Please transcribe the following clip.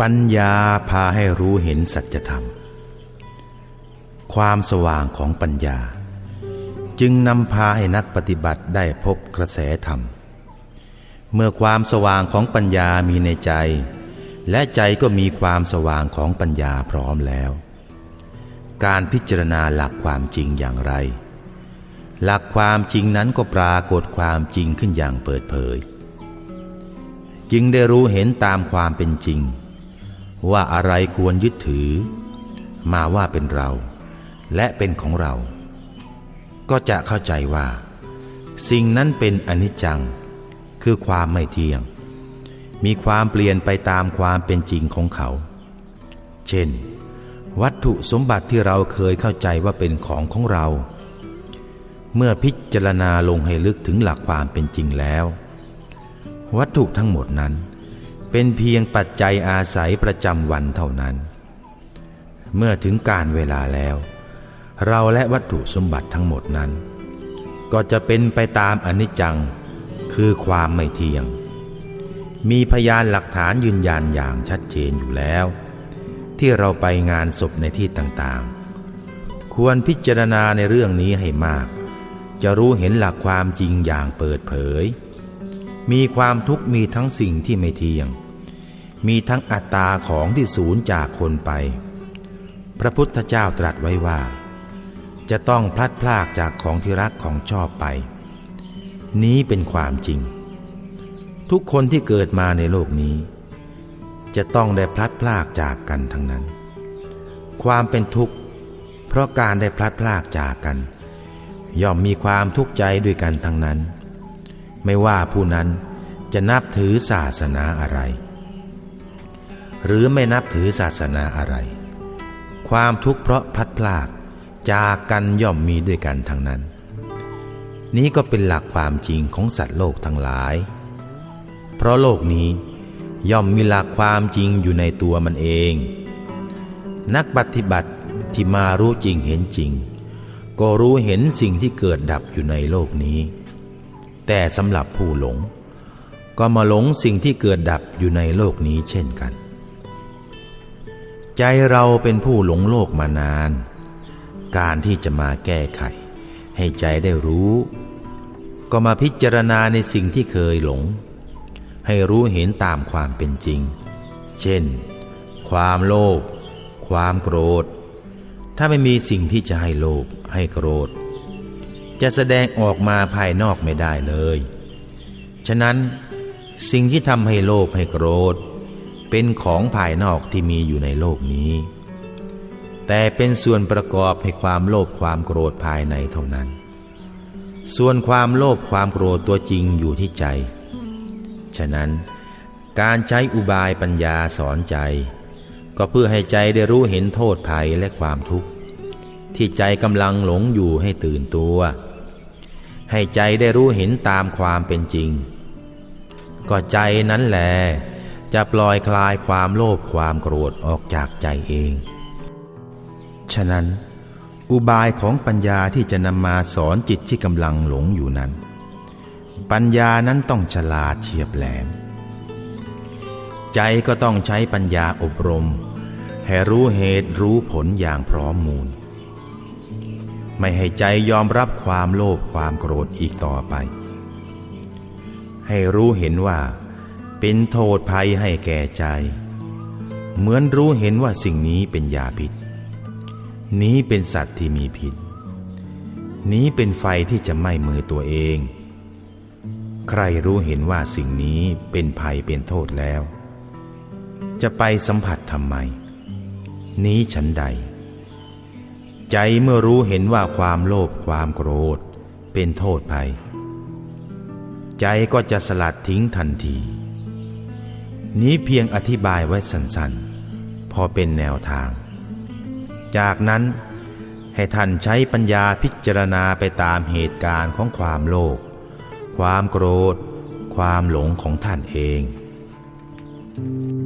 ปัญญาพาให้รู้เห็นสัจธรรม ความสว่างของปัญญา จึงนำพาให้นักปฏิบัติได้พบกระแสธรรม เมื่อความสว่างของปัญญามีในใจ และใจก็มีความสว่างของปัญญาพร้อมแล้ว การพิจารณาหลักความจริงอย่างไร หลักความจริงนั้นก็ปรากฏความจริงขึ้นอย่างเปิดเผย จึงได้รู้เห็นตามความเป็นจริง ว่าอะไรควรยึดถือ มาว่าเป็นเรา และเป็นของเรา ก็จะเข้าใจว่า สิ่งนั้นเป็นอนิจจัง คือความไม่เที่ยง มีความเปลี่ยนไปตามความเป็นจริงของเขา เช่น วัตถุสมบัติที่เราเคยเข้าใจว่าเป็นของของเรา เมื่อพิจารณาลงให้ลึกถึงหลักความเป็นจริงแล้ว วัตถุทั้งหมดนั้นเเป็นเพียงปัจจัยอาศัยประจำวันเท่านั้น เมื่อถึงการเวลาแล้ว เราและวัตถุสมบัติทั้งหมดนั้น ก็จะเป็นไปตามอนิจจังคือความไม่เที่ยง มีพยานหลักฐานยืนยันอย่างชัดเจนอยู่แล้ว ที่เราไปงานศพในที่ต่างๆ ควรพิจารณาในเรื่องนี้ให้มาก จะรู้เห็นหลักความจริงอย่างเปิดเผย มีความทุกข์มีทั้งสิ่งที่ไม่เที่ยง มีทั้งอัตตาของที่สูญจากคนไป พระพุทธเจ้าตรัสไว้ว่า จะต้องพลัดพรากจากของที่รักของชอบไป นี้เป็นความจริง ทุกคนที่เกิดมาในโลกนี้ จะต้องได้พลัดพรากจากกันทั้งนั้น ความเป็นทุกข์ เพราะการได้พลัดพรากจากกัน ย่อมมีความทุกข์ใจด้วยกันทั้งนั้น ไม่ว่าผู้นั้นจะนับถือศาสนาอะไร หรือไม่นับถือศาสนาอะไร ความทุกข์เพราะพลัดพรากจากกันย่อมมีด้วยกันทั้งนั้น นี้ก็เป็นหลักความจริงของสัตว์โลกทั้งหลาย เพราะโลกนี้ย่อมมีหลักความจริงอยู่ในตัวมันเอง นักปฏิบัติที่มารู้จริงเห็นจริง ก็รู้เห็นสิ่งที่เกิดดับอยู่ในโลกนี้ แต่สำหรับผู้หลง ก็มาหลงสิ่งที่เกิดดับอยู่ในโลกนี้เช่นกัน ใจเราเป็นผู้หลงโลกมานาน การที่จะมาแก้ไข ให้ใจได้รู้ ก็มาพิจารณาในสิ่งที่เคยหลง ให้รู้เห็นตามความเป็นจริง เช่น ความโลภความโกรธ ถ้าไม่มีสิ่งที่จะให้โลภให้โกรธ จะแสดงออกมาภายนอกไม่ได้เลย ฉะนั้นสิ่งที่ทำให้โลภให้โกรธ เป็นของภายนอกที่มีอยู่ในโลกนี้ แต่เป็นส่วนประกอบให้ความโลภความโกรธภายในเท่านั้น ส่วนความโลภความโกรธตัวจริงอยู่ที่ใจ ฉะนั้นการใช้อุบายปัญญาสอนใจ ก็เพื่อให้ใจได้รู้เห็นโทษภัยและความทุกข์ ที่ใจกำลังหลงอยู่ให้ตื่นตัว ให้ใจได้รู้เห็นตามความเป็นจริง ก็ใจนั้นแหละจะปล่อยคลายความโลภความโกรธออกจากใจเอง ฉะนั้น อุบายของปัญญาที่จะนำมาสอนจิตที่กำลังหลงอยู่นั้น ปัญญานั้นต้องฉลาดเฉียบแหลม ใจก็ต้องใช้ปัญญาอบรม ให้รู้เหตุรู้ผลอย่างพร้อมมูล ไม่ให้ใจยอมรับความโลภความโกรธอีกต่อไป ให้รู้เห็นว่าเป็นโทษภัยให้แก่ใจ เหมือนรู้เห็นว่าสิ่งนี้เป็นยาพิษ นี้เป็นสัตว์ที่มีพิษ นี้เป็นไฟที่จะไหม้มือตัวเอง ใครรู้เห็นว่าสิ่งนี้เป็นภัยเป็นโทษแล้ว จะไปสัมผัสทำไม นี้ฉันใด ใจเมื่อรู้เห็นว่าความโลภความโกรธ เป็นโทษภัย ใจก็จะสลัดทิ้งทันที นี้เพียงอธิบายไว้สั้นๆ พอเป็นแนวทาง จากนั้นให้ท่านใช้ปัญญาพิจารณาไปตามเหตุการณ์ของความโลภความโกรธ ความหลงของท่านเอง Thank you.